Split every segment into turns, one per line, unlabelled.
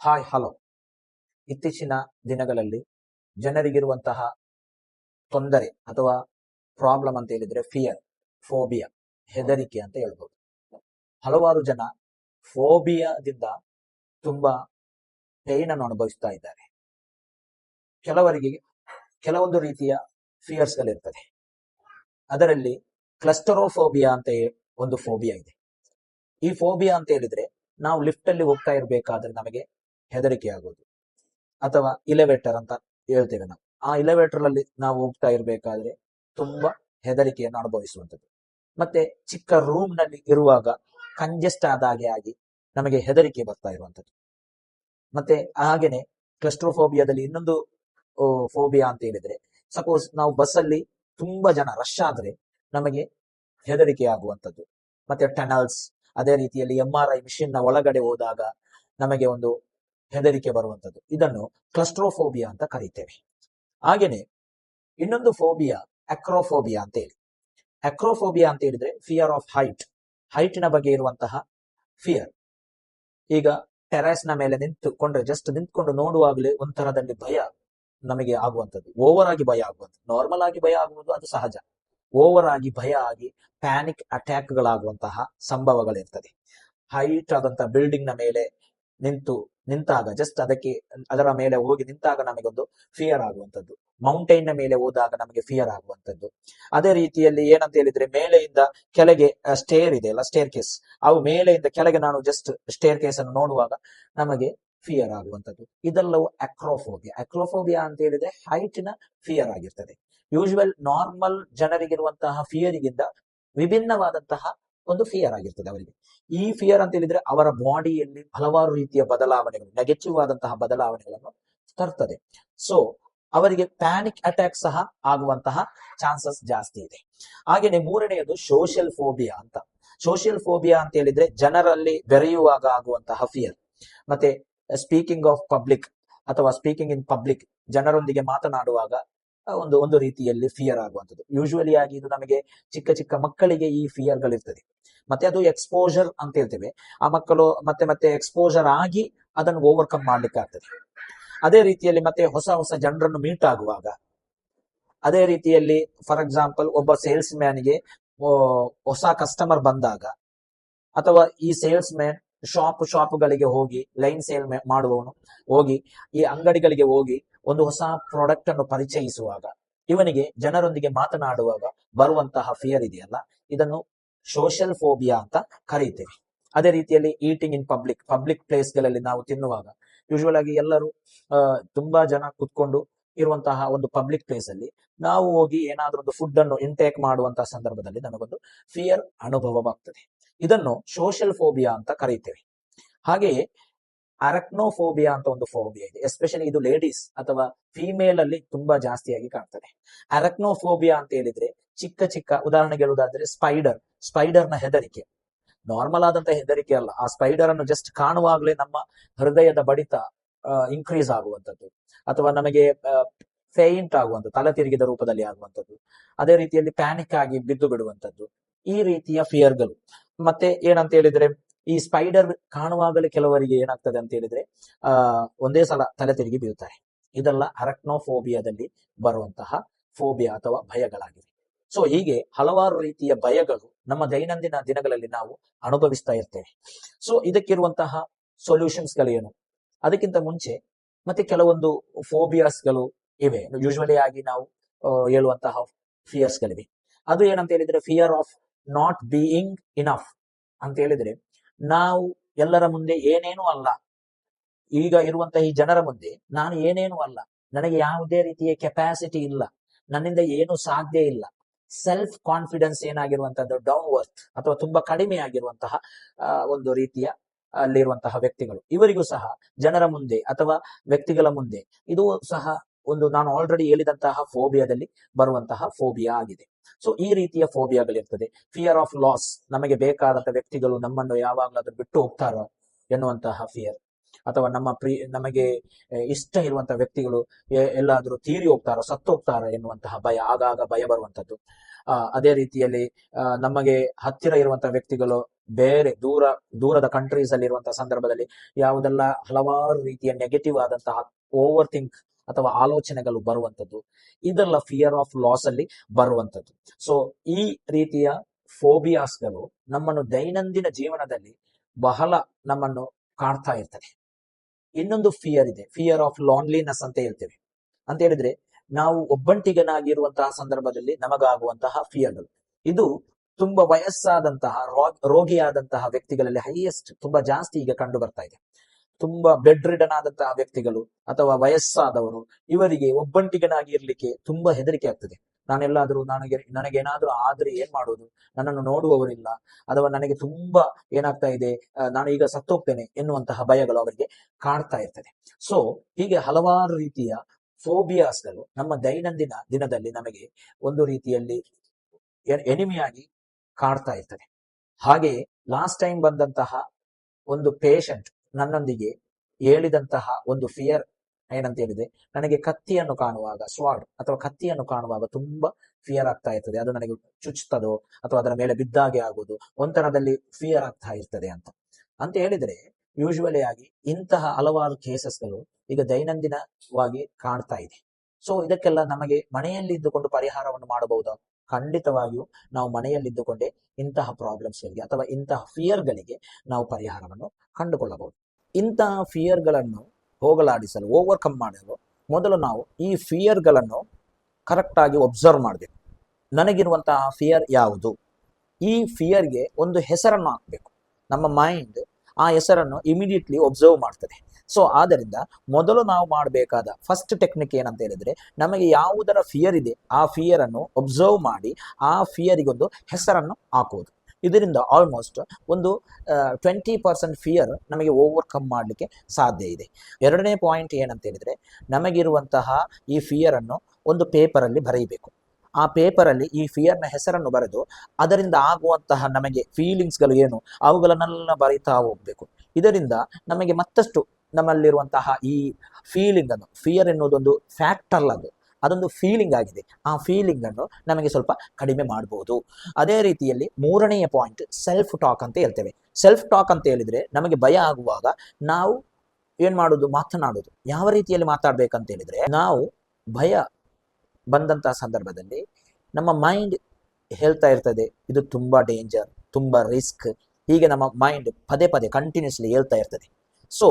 Hi hello. ಇತ್ತೀಚಿನ ದಿನಗಳಲ್ಲಿ ಜನರಿಗಿರುವಂತಹ ತೊಂದರೆ ಅಥವಾ ಪ್ರಾಬ್ಲಮ್ ಅಂತ ಹೇಳಿದ್ರೆ ಫಿಯರ್ ಫೋಬಿಯಾ ಹೆದರಿಕೆ ಅಂತ ಹೇಳ್ಬೋದು. ಹಲವಾರು ಜನ ಫೋಬಿಯಾದಿಂದ ತುಂಬಾ ಪೇನ್ ಅನ್ನು ಅನುಭವಿಸ್ತಾ ಇದ್ದಾರೆ. ಕೆಲವರಿಗೆ, ಕೆಲವೊಂದು ರೀತಿಯ ಫಿಯರ್ಸ್ ಗಳಿರ್ತದೆ ಅದರಲ್ಲಿ ಕ್ಲಸ್ಟರೋಫೋಬಿಯಾ ಅಂತ ಒಂದು ಫೋಬಿಯಾ ಇದೆ. ಈ ಫೋಬಿಯಾ ಅಂತ ಹೇಳಿದ್ರೆ ನಾವು ಲಿಫ್ಟ್ ಅಲ್ಲಿ ಹೋಗ್ತಾ ಇರಬೇಕಾದ್ರೆ ನಮಗೆ ಹೆದರಿಕೆ ಆಗೋದು ಅಥವಾ ಇಲೆವೇಟರ್ ಅಂತ ಹೇಳ್ತೇವೆ ನಾವು. ಆ ಇಲೆವೇಟರ್ನಲ್ಲಿ ನಾವು ಹೋಗ್ತಾ ಇರಬೇಕಾದ್ರೆ ತುಂಬಾ ಹೆದರಿಕೆಯನ್ನು ಅನುಭವಿಸುವಂಥದ್ದು. ಮತ್ತೆ ಚಿಕ್ಕ ರೂಮ್ನಲ್ಲಿ ಇರುವಾಗ ಕಂಜೆಸ್ಟ್ ಆದ ಹಾಗೆ ಆಗಿ ನಮಗೆ ಹೆದರಿಕೆ ಬರ್ತಾ ಇರುವಂಥದ್ದು. ಮತ್ತೆ ಹಾಗೇನೆ ಕ್ಲಸ್ಟ್ರೋಫೋಬಿಯಾದಲ್ಲಿ ಇನ್ನೊಂದು ಫೋಬಿಯಾ ಅಂತ ಹೇಳಿದ್ರೆ ಸಪೋಸ್ ನಾವು ಬಸ್ ಅಲ್ಲಿ ತುಂಬಾ ಜನ ರಶ್ ಆದ್ರೆ ನಮಗೆ ಹೆದರಿಕೆ ಆಗುವಂಥದ್ದು. ಮತ್ತೆ ಟನಲ್ಸ್ ಅದೇ ರೀತಿಯಲ್ಲಿ ಎಂ ಆರ್ ಐ ಮಿಷಿನ್ನ ಒಳಗಡೆ ಹೋದಾಗ ನಮಗೆ ಒಂದು ಹೆದರಿಕೆ ಬರುವಂಥದ್ದು. ಇದನ್ನು ಕ್ಲಸ್ಟ್ರೋಫೋಬಿಯಾ ಅಂತ ಕರೀತೇವೆ. ಹಾಗೇನೆ ಇನ್ನೊಂದು ಫೋಬಿಯಾ, ಅಕ್ರೋಫೋಬಿಯಾ ಅಂತ ಹೇಳಿ. ಅಕ್ರೋಫೋಬಿಯಾ ಅಂತ ಹೇಳಿದ್ರೆ ಫಿಯರ್ ಆಫ್ ಹೈಟ್ ಹೈಟಿನ ಬಗ್ಗೆ ಇರುವಂತಹ ಫಿಯರ್ ಈಗ ಟೆರಾಸ್ನ ಮೇಲೆ ನಿಂತುಕೊಂಡ್ರೆ ಜಸ್ಟ್ ನಿಂತ್ಕೊಂಡು ನೋಡುವಾಗಲೇ ಒಂಥರದಲ್ಲಿ ಭಯ ನಮಗೆ ಆಗುವಂಥದ್ದು. ಓವರ್ ಆಗಿ ಭಯ ಆಗುವಂಥದ್ದು. ನಾರ್ಮಲ್ ಆಗಿ ಭಯ ಆಗುವುದು ಅದು ಸಹಜ. ಓವರ್ ಆಗಿ ಭಯ ಆಗಿ ಪ್ಯಾನಿಕ್ ಅಟ್ಯಾಕ್ ಗಳಾಗುವಂತಹ ಸಂಭವಗಳಿರ್ತದೆ. ಹೈಟ್ ಆದಂತಹ ಬಿಲ್ಡಿಂಗ್ನ ಮೇಲೆ ನಿಂತು ನಿಂತಾಗ ಜಸ್ಟ್ ಅದಕ್ಕೆ, ಅದರ ಮೇಲೆ ಹೋಗಿ ನಿಂತಾಗ ನಮಗೊಂದು ಫಿಯರ್ ಆಗುವಂಥದ್ದು. ಮೌಂಟೈನ್ನ ಮೇಲೆ ಹೋದಾಗ ನಮಗೆ ಫಿಯರ್ ಆಗುವಂಥದ್ದು. ಅದೇ ರೀತಿಯಲ್ಲಿ ಏನಂತ ಹೇಳಿದ್ರೆ, ಮೇಲೆಯಿಂದ ಕೆಳಗೆ ಸ್ಟೇರ್ ಇದೆ ಅಲ್ಲ ಸ್ಟೇರ್ ಕೇಸ್ ಅವು ಮೇಲೆಯಿಂದ ಕೆಳಗೆ ನಾನು ಜಸ್ಟ್ ಸ್ಟೇರ್ ಕೇಸ್ ಅನ್ನು ನೋಡುವಾಗ ನಮಗೆ ಫಿಯರ್ ಆಗುವಂಥದ್ದು. ಇದೆಲ್ಲವೂ ಅಕ್ರೋಫೋಬಿಯಾ ಅಕ್ರೋಫೋಬಿಯಾ ಅಂತ ಹೇಳಿದ್ರೆ ಹೈಟ್ನ ಫಿಯರ್ ಆಗಿರ್ತದೆ. ಯೂಶುವಲ್ ನಾರ್ಮಲ್ ಜನರಿಗಿರುವಂತಹ ಫಿಯರಿಗಿಂತ ವಿಭಿನ್ನವಾದಂತಹ ಒಂದು ಫಿಯರ್ ಆಗಿರ್ತದೆ ಅವರಿಗೆ. ಈ ಫಿಯರ್ ಅಂತ ಹೇಳಿದ್ರೆ ಅವರ ಬಾಡಿಯಲ್ಲಿ ಹಲವಾರು ರೀತಿಯ ಬದಲಾವಣೆಗಳು ನೆಗೆಟಿವ್ ಆದಂತಹ ಬದಲಾವಣೆಗಳನ್ನು ತರ್ತದೆ. ಸೊ ಅವರಿಗೆ ಪ್ಯಾನಿಕ್ ಅಟ್ಯಾಕ್ ಸಹ ಆಗುವಂತಹ ಚಾನ್ಸಸ್ ಜಾಸ್ತಿ ಇದೆ. ಹಾಗೆಯೇ ಮೂರನೆಯದು ಸೋಷಿಯಲ್ ಫೋಬಿಯಾ ಅಂತ. ಸೋಷಿಯಲ್ ಫೋಬಿಯಾ ಅಂತ ಹೇಳಿದ್ರೆ ಜನರಲ್ಲಿ ಬೆರೆಯುವಾಗ ಆಗುವಂತಹ ಫಿಯರ್ ಮತ್ತೆ ಸ್ಪೀಕಿಂಗ್ ಆಫ್ ಪಬ್ಲಿಕ್ ಅಥವಾ ಸ್ಪೀಕಿಂಗ್ ಇನ್ ಪಬ್ಲಿಕ್ ಜನರೊಂದಿಗೆ ಮಾತನಾಡುವಾಗ ಒಂದು ಒಂದು ರೀತಿಯಲ್ಲಿ ಫಿಯರ್ ಆಗುವಂಥದ್ದು. ಯೂಶುವಲಿ ಆಗಿ ಇದು ನಮಗೆ ಚಿಕ್ಕ ಚಿಕ್ಕ ಮಕ್ಕಳಿಗೆ ಈ ಫಿಯರ್ ಗಳಿರ್ತದೆ. ಮತ್ತೆ ಅದು ಎಕ್ಸ್ಪೋಜರ್ ಅಂತ ಹೇಳ್ತೇವೆ. ಆ ಮಕ್ಕಳು ಮತ್ತೆ ಮತ್ತೆ ಎಕ್ಸ್ಪೋಜರ್ ಆಗಿ ಅದನ್ನು ಓವರ್ಕಮ್ ಮಾಡ್ಲಿಕ್ಕೆ ಆಗ್ತದೆ. ಅದೇ ರೀತಿಯಲ್ಲಿ ಮತ್ತೆ ಹೊಸ ಹೊಸ ಜನರನ್ನು ಮೀಟ್ ಆಗುವಾಗ, ಅದೇ ರೀತಿಯಲ್ಲಿ ಫಾರ್ ಎಕ್ಸಾಂಪಲ್ ಒಬ್ಬ ಸೇಲ್ಸ್ ಮ್ಯಾನ್ಗೆ ಹೊಸ ಕಸ್ಟಮರ್ ಬಂದಾಗ, ಅಥವಾ ಈ ಸೇಲ್ಸ್ ಮ್ಯಾನ್ ಶಾಪ್ ಶಾಪ್ಗಳಿಗೆ ಹೋಗಿ ಲೈನ್ ಸೇಲ್ ಮಾಡುವವನು ಹೋಗಿ, ಈ ಅಂಗಡಿಗಳಿಗೆ ಹೋಗಿ ಒಂದು ಹೊಸ ಪ್ರಾಡಕ್ಟ್ ಅನ್ನು ಪರಿಚಯಿಸುವಾಗ, ಇವನಿಗೆ ಜನರೊಂದಿಗೆ ಮಾತನಾಡುವಾಗ ಬರುವಂತಹ ಫಿಯರ್ ಇದೆಯಲ್ಲ? ಇದನ್ನು ಸೋಷಿಯಲ್ ಫೋಬಿಯಾ ಅಂತ ಕರೀತೇವೆ. ಅದೇ ರೀತಿಯಲ್ಲಿ ಈಟಿಂಗ್ ಇನ್ ಪಬ್ಲಿಕ್ ಪಬ್ಲಿಕ್ ಪ್ಲೇಸ್ಗಳಲ್ಲಿ ನಾವು ತಿನ್ನುವಾಗ ಯೂಶುವಲ್ ಆಗಿ ಎಲ್ಲರೂ ತುಂಬಾ ಜನ ಕುತ್ಕೊಂಡು ಇರುವಂತಹ ಒಂದು ಪಬ್ಲಿಕ್ ಪ್ಲೇಸ್ ಅಲ್ಲಿ ನಾವು ಹೋಗಿ ಏನಾದ್ರೂ ಒಂದು ಫುಡ್ ಅನ್ನು ಇಂಟೇಕ್ ಮಾಡುವಂತಹ ಸಂದರ್ಭದಲ್ಲಿ ನಮಗೊಂದು ಫಿಯರ್ ಅನುಭವವಾಗ್ತದೆ. ಇದನ್ನು ಸೋಷಿಯಲ್ ಫೋಬಿಯಾ ಅಂತ ಕರೀತೇವೆ. ಹಾಗೆಯೇ ಅರಕ್ನೋಫೋಬಿಯಾ ಅಂತ ಒಂದು ಫೋಬಿಯಾ ಇದೆ. ಎಸ್ಪೆಷಲಿ ಇದು ಲೇಡೀಸ್ ಅಥವಾ ಫಿಮೇಲ್ ಅಲ್ಲಿ ತುಂಬಾ ಜಾಸ್ತಿಯಾಗಿ ಕಾಣ್ತದೆ. ಅರಕ್ನೋಫೋಬಿಯಾ ಅಂತ ಹೇಳಿದ್ರೆ ಚಿಕ್ಕ ಚಿಕ್ಕ ಉದಾಹರಣೆಗೆ ಹೇಳುವುದಾದ್ರೆ ಸ್ಪೈಡರ್ ಸ್ಪೈಡರ್ನ ಹೆದರಿಕೆ. ನಾರ್ಮಲ್ ಆದಂತ ಹೆದರಿಕೆ ಅಲ್ಲ. ಆ ಸ್ಪೈಡರ್ ಅನ್ನು ಜಸ್ಟ್ ಕಾಣುವಾಗಲೇ ನಮ್ಮ ಹೃದಯದ ಬಡಿತ ಇನ್ಕ್ರೀಸ್ ಆಗುವಂತದ್ದು ಅಥವಾ ನಮಗೆ ಫೇಯಿಂಟ್ ಆಗುವಂಥದ್ದು, ತಲೆ ತಿರುಗಿದ ರೂಪದಲ್ಲಿ ಆಗುವಂಥದ್ದು. ಅದೇ ರೀತಿಯಲ್ಲಿ ಪ್ಯಾನಿಕ್ ಆಗಿ ಬಿದ್ದು ಬಿಡುವಂಥದ್ದು. ಈ ರೀತಿಯ ಫಿಯರ್ಗಳು ಮತ್ತೆ ಏನಂತ ಹೇಳಿದ್ರೆ, ಈ ಸ್ಪೈಡರ್ ಕಾಣುವಾಗಲೇ ಕೆಲವರಿಗೆ ಏನಾಗ್ತದೆ ಅಂತ ಹೇಳಿದ್ರೆ, ಆ, ಒಂದೇ ಸಲ ತಲೆ ತಿರುಗಿ ಬೀಳ್ತಾರೆ. ಇದೆಲ್ಲ ಅರಕ್ನೋಫೋಬಿಯಾದಲ್ಲಿ ಬರುವಂತಹ ಫೋಬಿಯಾ ಅಥವಾ ಭಯಗಳಾಗಿವೆ. ಸೊ ಹೀಗೆ ಹಲವಾರು ರೀತಿಯ ಭಯಗಳು ನಮ್ಮ ದೈನಂದಿನ ದಿನಗಳಲ್ಲಿ ನಾವು ಅನುಭವಿಸ್ತಾ ಇರ್ತೇವೆ. ಸೊ ಇದಕ್ಕಿರುವಂತಹ ಸೊಲ್ಯೂಷನ್ಸ್ ಗಳೇನು? ಅದಕ್ಕಿಂತ ಮುಂಚೆ ಮತ್ತೆ ಕೆಲವೊಂದು ಫೋಬಿಯಾಸ್ಗಳು ಇವೆ. ಯೂಶುವಲಿ ಆಗಿ ನಾವು ಹೇಳುವಂತಹ ಫಿಯರ್ಸ್ ಗಳಿವೆ. ಅದು ಏನಂತ ಹೇಳಿದ್ರೆ fear of not being enough ಅಂತ ಹೇಳಿದ್ರೆ, ನಾವು ಎಲ್ಲರ ಮುಂದೆ ಏನೇನೂ ಅಲ್ಲ. ಈಗ ಇರುವಂತಹ ಈ ಜನರ ಮುಂದೆ ನಾನು ಏನೇನೂ ಅಲ್ಲ. ನನಗೆ ಯಾವುದೇ ರೀತಿಯ ಕೆಪಾಸಿಟಿ ಇಲ್ಲ. ನನ್ನಿಂದ ಏನು ಸಾಧ್ಯ ಇಲ್ಲ. ಸೆಲ್ಫ್ ಕಾನ್ಫಿಡೆನ್ಸ್ ಏನಾಗಿರುವಂತಹದ್ದು ಡೌನ್ ವರ್ತ್ ಅಥವಾ ತುಂಬಾ ಕಡಿಮೆ ಆಗಿರುವಂತಹ ಒಂದು ರೀತಿಯ ಅಲ್ಲಿರುವಂತಹ ವ್ಯಕ್ತಿಗಳು. ಇವರಿಗೂ ಸಹ ಜನರ ಮುಂದೆ ಅಥವಾ ವ್ಯಕ್ತಿಗಳ ಮುಂದೆ ಇದು ಸಹ ಒಂದು ನಾನು ಆಲ್ರೆಡಿ ಹೇಳಿದಂತಹ ಫೋಬಿಯಾದಲ್ಲಿ ಬರುವಂತಹ ಫೋಬಿಯಾ ಆಗಿದೆ. ಸೊ ಈ ರೀತಿಯ ಫೋಬಿಯಾಗಳಿರ್ತದೆ ಫಿಯರ್ ಆಫ್ ಲಾಸ್ ನಮಗೆ ಬೇಕಾದಂತಹ ವ್ಯಕ್ತಿಗಳು ನಮ್ಮನ್ನು ಯಾವಾಗಲಾದ್ರೂ ಬಿಟ್ಟು ಹೋಗ್ತಾರೋ ಎನ್ನುವಂತಹ ಫಿಯರ್ ಅಥವಾ ನಮ್ಮ ಪ್ರೀ, ನಮಗೆ ಇಷ್ಟ ಇರುವಂತಹ ವ್ಯಕ್ತಿಗಳು ಎಲ್ಲಾದರೂ ತೀರಿ ಹೋಗ್ತಾರೋ, ಸತ್ತು ಹೋಗ್ತಾರೋ ಎನ್ನುವಂತಹ ಭಯ, ಆಗಾಗ ಭಯ ಬರುವಂತದ್ದು ಅದೇ ರೀತಿಯಲ್ಲಿ ನಮಗೆ ಹತ್ತಿರ ಇರುವಂತಹ ವ್ಯಕ್ತಿಗಳು ಬೇರೆ ದೂರ, ದೂರದ ಕಂಟ್ರೀಸ್ ಅಲ್ಲಿ ಇರುವಂತಹ ಸಂದರ್ಭದಲ್ಲಿ ಯಾವುದೆಲ್ಲ ಹಲವಾರು ರೀತಿಯ ನೆಗೆಟಿವ್ ಆದಂತಹ ಓವರ್ ಥಿಂಕ್ ಅಥವಾ ಆಲೋಚನೆಗಳು ಬರುವಂತದ್ದು ಇದೆಲ್ಲ ಫಿಯರ್ ಆಫ್ ಲಾಸ್ ಅಲ್ಲಿ ಬರುವಂತದ್ದು ಸೊ ಈ ರೀತಿಯ ಫೋಬಿಯಾಸ್ಗಳು ನಮ್ಮನ್ನು ದೈನಂದಿನ ಜೀವನದಲ್ಲಿ ಬಹಳ ನಮ್ಮನ್ನು ಕಾಣ್ತಾ ಇರ್ತದೆ. ಇನ್ನೊಂದು ಫಿಯರ್ ಇದೆ. ಫಿಯರ್ ಆಫ್ ಲಾನ್ಲಿನೆಸ್ ಅಂತ ಹೇಳ್ತೇವೆ. ಅಂತ ಹೇಳಿದ್ರೆ, ನಾವು ಒಬ್ಬಂಟಿಗನಾಗಿರುವಂತಹ ಸಂದರ್ಭದಲ್ಲಿ ನಮಗಾಗುವಂತಹ ಫಿಯರ್ಗಳು ಇದು ತುಂಬಾ ವಯಸ್ಸಾದಂತಹ ರೋಗಿಯಾದಂತಹ ವ್ಯಕ್ತಿಗಳಲ್ಲಿ ಹೈಯೆಸ್ಟ್ ತುಂಬಾ ಜಾಸ್ತಿ ಈಗ ಕಂಡು ಬರ್ತಾ ಇದೆ. ತುಂಬಾ ಬೆಡ್ ರಿಡನ್ ಆದಂತಹ ವ್ಯಕ್ತಿಗಳು ಅಥವಾ ವಯಸ್ಸಾದವರು, ಇವರಿಗೆ ಒಬ್ಬಂಟಿಗನಾಗಿ ಇರ್ಲಿಕ್ಕೆ ತುಂಬಾ ಹೆದರಿಕೆ ಆಗ್ತದೆ. ನಾನೆಲ್ಲಾದ್ರೂ ನನಗೆ, ನನಗೇನಾದ್ರೂ ಆದ್ರೆ ಏನ್ ಮಾಡೋದು? ನನ್ನನ್ನು ನೋಡುವವರಿಲ್ಲ. ಅಥವಾ ನನಗೆ ತುಂಬಾ ಏನಾಗ್ತಾ ಇದೆ ನಾನು ಈಗ ಸತ್ತೋಗ್ತೇನೆ ಎನ್ನುವಂತಹ ಭಯಗಳು ಅವರಿಗೆ ಕಾಡ್ತಾ ಇರ್ತದೆ. ಸೊ ಹೀಗೆ ಹಲವಾರು ರೀತಿಯ ಫೋಬಿಯಾಸ್ಗಳು ನಮ್ಮ ದೈನಂದಿನ ದಿನದಲ್ಲಿ ನಮಗೆ ಒಂದು ರೀತಿಯಲ್ಲಿ ಎನಿಮಿಯಾಗಿ ಕಾಡ್ತಾ ಇರ್ತದೆ. ಹಾಗೆ ಲಾಸ್ಟ್ ಟೈಮ್ ಬಂದಂತಹ ಒಂದು ಪೇಷಂಟ್ ನನ್ನೊಂದಿಗೆ ಹೇಳಿದಂತಹ ಒಂದು ಫಿಯರ್ ಏನಂತ ಹೇಳಿದೆ ನನಗೆ ಕತ್ತಿಯನ್ನು ಕಾಣುವಾಗ ಸ್ವಾಡ್ ಅಥವಾ ಕತ್ತಿಯನ್ನು ಕಾಣುವಾಗ ತುಂಬಾ ಫಿಯರ್ ಆಗ್ತಾ ಇರ್ತದೆ. ಅದು ನನಗೆ ಚುಚ್ಚುತ್ತದೋ ಅಥವಾ ಅದರ ಮೇಲೆ ಬಿದ್ದಾಗೆ ಆಗುವುದು ಒಂಥರದಲ್ಲಿ ಫಿಯರ್ ಆಗ್ತಾ ಇರ್ತದೆ ಅಂತ. ಅಂತ ಹೇಳಿದ್ರೆ ಯೂಶುವಲಿ ಆಗಿ ಇಂತಹ ಹಲವಾರು ಕೇಸಸ್ಗಳು ಈಗ ದೈನಂದಿನವಾಗಿ ಕಾಣ್ತಾ ಇದೆ. ಸೊ ಇದಕ್ಕೆಲ್ಲ ನಮಗೆ ಮನೆಯಲ್ಲಿ ಇದ್ದುಕೊಂಡು ಪರಿಹಾರವನ್ನು ಮಾಡಬಹುದಾ? ಖಂಡಿತವಾಗಿಯೂ ನಾವು ಮನೆಯಲ್ಲಿದ್ದುಕೊಂಡೇ ಇಂತಹ ಪ್ರಾಬ್ಲಮ್ಸ್ಗಳಿಗೆ ಅಥವಾ ಇಂತಹ ಫಿಯರ್ಗಳಿಗೆ ನಾವು ಪರಿಹಾರವನ್ನು ಕಂಡುಕೊಳ್ಳಬಹುದು. ಇಂತಹ ಫಿಯರ್ಗಳನ್ನು ಹೋಗಲಾಡಿಸಲು ಓವರ್ಕಮ್ ಮಾಡಲು ಮೊದಲು ನಾವು ಈ ಫಿಯರ್ಗಳನ್ನು ಕರೆಕ್ಟಾಗಿ ಒಬ್ಸರ್ವ್ ಮಾಡಬೇಕು. ನನಗಿರುವಂತಹ ಫಿಯರ್ ಯಾವುದು? ಈ ಫಿಯರ್ಗೆ ಒಂದು ಹೆಸರನ್ನು ಹಾಕಬೇಕು. ನಮ್ಮ ಮೈಂಡ್ ಆ ಹೆಸರನ್ನು ಇಮಿಡಿಯೇಟ್ಲಿ ಒಬ್ಸರ್ವ್ ಮಾಡ್ತದೆ. ಸೊ ಆದ್ದರಿಂದ ಮೊದಲು ನಾವು ಮಾಡಬೇಕಾದ ಫಸ್ಟ್ ಟೆಕ್ನಿಕ್ ಏನಂತ ಹೇಳಿದ್ರೆ ನಮಗೆ ಯಾವುದರ ಫಿಯರ್ ಇದೆ, ಆ ಫಿಯರ್ ಅನ್ನು ಒಬ್ಸರ್ವ್ ಮಾಡಿ, ಆ ಫಿಯರಿಗೊಂದು ಹೆಸರನ್ನು ಹಾಕುವುದು ಇದರಿಂದ ಆಲ್ಮೋಸ್ಟ್ ಒಂದು ಟ್ವೆಂಟಿ ಪರ್ಸೆಂಟ್ ಫಿಯರ್ ನಮಗೆ ಓವರ್ಕಮ್ ಮಾಡಲಿಕ್ಕೆ ಸಾಧ್ಯ ಇದೆ. ಎರಡನೇ ಪಾಯಿಂಟ್ ಏನಂತ ಹೇಳಿದ್ರೆ ನಮಗಿರುವಂತಹ ಈ ಫಿಯರ್ ಅನ್ನು ಒಂದು ಪೇಪರಲ್ಲಿ ಬರೆಯಬೇಕು ಆ ಪೇಪರಲ್ಲಿ ಈ ಫಿಯರ್ನ ಹೆಸರನ್ನು ಬರೆದು ಅದರಿಂದ ಆಗುವಂತಹ ನಮಗೆ ಫೀಲಿಂಗ್ಸ್ಗಳು ಏನು, ಅವುಗಳನ್ನೆಲ್ಲ ಬರೀತಾ ಹೋಗ್ಬೇಕು. ಇದರಿಂದ ನಮಗೆ ಮತ್ತಷ್ಟು ನಮ್ಮಲ್ಲಿರುವಂತಹ ಈ ಫೀಲಿಂಗ್ ಅನ್ನು ಫಿಯರ್ ಎನ್ನುವುದೊಂದು ಫ್ಯಾಕ್ಟರ್ ಅದು. ಅದೊಂದು ಫೀಲಿಂಗ್ ಆಗಿದೆ. ಆ ಫೀಲಿಂಗ್ ಅನ್ನು ನಮಗೆ ಸ್ವಲ್ಪ ಕಡಿಮೆ ಮಾಡಬಹುದು ಅದೇ ರೀತಿಯಲ್ಲಿ ಮೂರನೆಯ ಪಾಯಿಂಟ್ ಸೆಲ್ಫ್ ಟಾಕ್ ಅಂತ ಹೇಳ್ತೇವೆ. ಸೆಲ್ಫ್ ಟಾಕ್ ಅಂತ ಹೇಳಿದ್ರೆ ನಮಗೆ ಭಯ ಆಗುವಾಗ ನಾವು ಏನ್ ಮಾಡುದು? ಮಾತನಾಡುದು. ಯಾವ ರೀತಿಯಲ್ಲಿ ಮಾತಾಡ್ಬೇಕಂತ ಹೇಳಿದ್ರೆ ನಾವು ಭಯ ಬಂದಂತಹ ಸಂದರ್ಭದಲ್ಲಿ ನಮ್ಮ ಮೈಂಡ್ ಹೇಳ್ತಾ ಇರ್ತದೆ, ಇದು ತುಂಬಾ ಡೇಂಜರ್ ತುಂಬಾ ರಿಸ್ಕ್ ಹೀಗೆ ನಮ್ಮ ಮೈಂಡ್ ಪದೇ ಪದೇ ಕಂಟಿನ್ಯೂಸ್ಲಿ ಹೇಳ್ತಾ ಇರ್ತದೆ. ಸೊ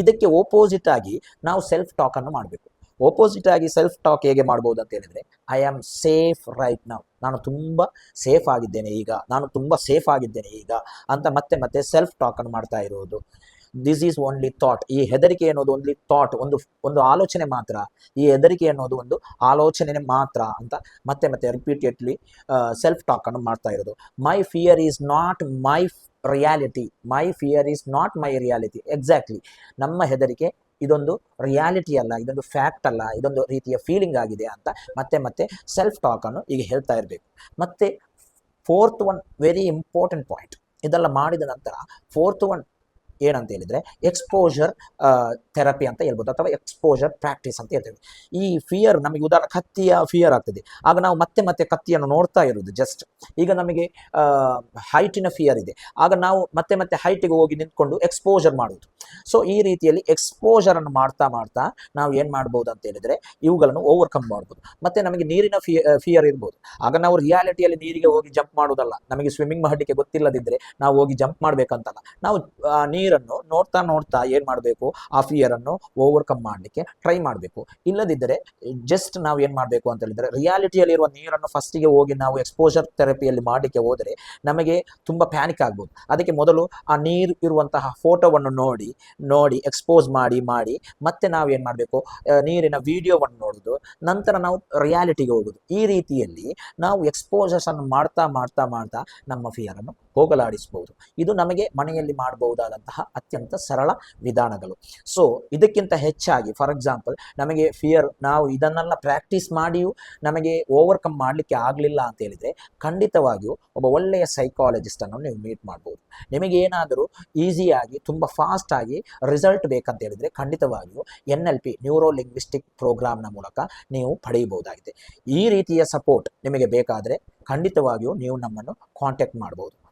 ಇದಕ್ಕೆ ಓಪೋಸಿಟ್ ಆಗಿ ನಾವು ಸೆಲ್ಫ್ ಟಾಕ್ ಅನ್ನು ಮಾಡಬೇಕು. ಓಪೋಸಿಟ್ ಆಗಿ ಸೆಲ್ಫ್ ಟಾಕ್ ಹೇಗೆ ಮಾಡ್ಬೋದು ಅಂತ ಹೇಳಿದ್ರೆ ಐ ಆಮ್ ಸೇಫ್ ರೈಟ್ ನಾವು ನಾನು ತುಂಬ ಸೇಫ್ ಆಗಿದ್ದೇನೆ ಈಗ. ನಾನು ತುಂಬ ಸೇಫ್ ಆಗಿದ್ದೇನೆ ಈಗ ಅಂತ ಮತ್ತೆ ಮತ್ತೆ ಸೆಲ್ಫ್ ಟಾಕ್ ಅನ್ನು ಮಾಡ್ತಾ ಇರೋದು. ದಿಸ್ ಈಸ್ ಓನ್ಲಿ ಥಾಟ್ ಈ ಹೆದರಿಕೆ ಅನ್ನೋದು ಓನ್ಲಿ ಥಾಟ್ ಒಂದು ಒಂದು ಆಲೋಚನೆ ಮಾತ್ರ. ಈ ಹೆದರಿಕೆ ಅನ್ನೋದು ಒಂದು ಆಲೋಚನೆ ಮಾತ್ರ ಅಂತ ಮತ್ತೆ ಮತ್ತೆ ರಿಪೀಟೆಡ್ಲಿ ಸೆಲ್ಫ್ ಟಾಕ್ ಅನ್ನು ಮಾಡ್ತಾ ಇರೋದು. My fear is not my reality my fear is not my reality exactly ನಮ್ಮ ಹೆದರಿಕೆ ಇದೊಂದು ರಿಯಾಲಿಟಿ ಅಲ್ಲ, ಇದೊಂದು ಫ್ಯಾಕ್ಟ್ ಅಲ್ಲ, ಇದೊಂದು ರೀತಿಯ ಫೀಲಿಂಗ್ ಆಗಿದೆ ಅಂತ ಮತ್ತೆ ಮತ್ತೆ ಸೆಲ್ಫ್ ಟಾಕ್ ಅನ್ನು ಈಗ ಹೇಳ್ತಾ ಇರಬೇಕು. ಮತ್ತೆ fourth one very important point ಇದೆಲ್ಲ ಮಾಡಿದ ನಂತರ ಫೋರ್ತ್ ಒನ್ ಏನಂತ ಹೇಳಿದ್ರೆ ಎಕ್ಸ್ಪೋಜರ್ ಥೆರಪಿ ಅಂತ ಹೇಳ್ಬೋದು ಅಥವಾ ಎಕ್ಸ್ಪೋಜರ್ ಪ್ರಾಕ್ಟೀಸ್ ಅಂತ ಹೇಳ್ತೇವೆ. ಈ ಫಿಯರ್ ನಮಗೆ ಉದಾಹರಣೆ ಕತ್ತಿಯ ಫಿಯರ್ ಆಗ್ತದೆ. ಆಗ ನಾವು ಮತ್ತೆ ಮತ್ತೆ ಕತ್ತಿಯನ್ನು ನೋಡ್ತಾ ಇರೋದು ಜಸ್ಟ್ ಈಗ ನಮಗೆ ಹೈಟಿನ ಫಿಯರ್ ಇದೆ. ಆಗ ನಾವು ಮತ್ತೆ ಮತ್ತೆ ಹೈಟಿಗೆ ಹೋಗಿ ನಿಂತ್ಕೊಂಡು ಎಕ್ಸ್ಪೋಜರ್ ಮಾಡುವುದು. ಸೊ ಈ ರೀತಿಯಲ್ಲಿ ಎಕ್ಸ್ಪೋಜರನ್ನು ಮಾಡ್ತಾ ಮಾಡ್ತಾ ನಾವು ಏನು ಮಾಡ್ಬೋದು ಅಂತ ಹೇಳಿದ್ರೆ ಇವುಗಳನ್ನು ಓವರ್ಕಮ್ ಮಾಡ್ಬೋದು. ಮತ್ತೆ ನಮಗೆ ನೀರಿನ ಫಿಯರ್ ಇರ್ಬೋದು. ಆಗ ನಾವು ರಿಯಾಲಿಟಿಯಲ್ಲಿ ನೀರಿಗೆ ಹೋಗಿ ಜಂಪ್ ಮಾಡೋದಲ್ಲ ನಮಗೆ ಸ್ವಿಮ್ಮಿಂಗ್ ಮಾಡಲಿಕ್ಕೆ ಗೊತ್ತಿಲ್ಲದಿದ್ರೆ ನಾವು ಹೋಗಿ ಜಂಪ್ ಮಾಡಬೇಕಂತಲ್ಲ. ನಾವು ಆ, ಅನ್ನು ನೋಡ್ತಾ ನೋಡ್ತಾ ಏನು ಮಾಡಬೇಕು? ಆ ಫಿಯರ್ ಅನ್ನು ಓವರ್ಕಮ್ ಮಾಡಲಿಕ್ಕೆ ಟ್ರೈ ಮಾಡಬೇಕು. ಇಲ್ಲದಿದ್ದರೆ ಜಸ್ಟ್ ನಾವು ಏನು ಮಾಡಬೇಕು ಅಂತ ಹೇಳಿದ್ರೆ ರಿಯಾಲಿಟಿಯಲ್ಲಿರುವ ನೀರನ್ನು ಫಸ್ಟಿಗೆ ಹೋಗಿ ನಾವು ಎಕ್ಸ್ಪೋಜರ್ ಥೆರಪಿಯಲ್ಲಿ ಮಾಡಲಿಕ್ಕೆ ಹೋದರೆ ನಮಗೆ ತುಂಬ ಪ್ಯಾನಿಕ್ ಆಗ್ಬೋದು. ಅದಕ್ಕೆ ಮೊದಲು ಆ ನೀರು ಇರುವಂತಹ ಫೋಟೋವನ್ನು ನೋಡಿ ನೋಡಿ ಎಕ್ಸ್ಪೋಸ್ ಮಾಡಿ ಮಾಡಿ ಮತ್ತೆ ನಾವು ಏನು ಮಾಡಬೇಕು? ನೀರಿನ ವಿಡಿಯೋವನ್ನು ನೋಡೋದು. ನಂತರ ನಾವು ರಿಯಾಲಿಟಿಗೆ ಹೋಗೋದು. ಈ ರೀತಿಯಲ್ಲಿ ನಾವು ಎಕ್ಸ್ಪೋಜರ್ಸ್ ಅನ್ನು ಮಾಡ್ತಾ ಮಾಡ್ತಾ ಮಾಡ್ತಾ ನಮ್ಮ ಫಿಯರ್ ಅನ್ನು ಹೋಗಲಾಡಿಸಬಹುದು. ಇದು ನಮಗೆ ಮನೆಯಲ್ಲಿ ಮಾಡಬಹುದಾದಂತಹ ಅತ್ಯಂತ ಸರಳ ವಿಧಾನಗಳು. ಸೊ ಇದಕ್ಕಿಂತ ಹೆಚ್ಚಾಗಿ ಫಾರ್ ಎಕ್ಸಾಂಪಲ್ ನಮಗೆ ಫಿಯರ್ ನಾವು ಇದನ್ನೆಲ್ಲ ಪ್ರಾಕ್ಟೀಸ್ ಮಾಡಿಯೂ ನಮಗೆ ಓವರ್ಕಮ್ ಮಾಡಲಿಕ್ಕೆ ಆಗಲಿಲ್ಲ ಅಂತ ಹೇಳಿದರೆ, ಖಂಡಿತವಾಗಿಯೂ ಒಬ್ಬ ಒಳ್ಳೆಯ ಸೈಕಾಲಜಿಸ್ಟನ್ನು ನೀವು ಮೀಟ್ ಮಾಡ್ಬೋದು. ನಿಮಗೆ ಏನಾದರೂ ಈಸಿಯಾಗಿ ತುಂಬ ಫಾಸ್ಟ್ ಆಗಿ ರಿಸಲ್ಟ್ ಬೇಕಂತ ಹೇಳಿದರೆ, ಖಂಡಿತವಾಗಿಯೂ N L P neuro linguistic ಪ್ರೋಗ್ರಾಮ್ನ ಮೂಲಕ ನೀವು ಪಡೆಯಬಹುದಾಗಿದೆ. ಈ ರೀತಿಯ ಸಪೋರ್ಟ್ ನಿಮಗೆ ಬೇಕಾದರೆ, ಖಂಡಿತವಾಗಿಯೂ ನೀವು ನಮ್ಮನ್ನು ಕಾಂಟ್ಯಾಕ್ಟ್ ಮಾಡ್ಬೋದು.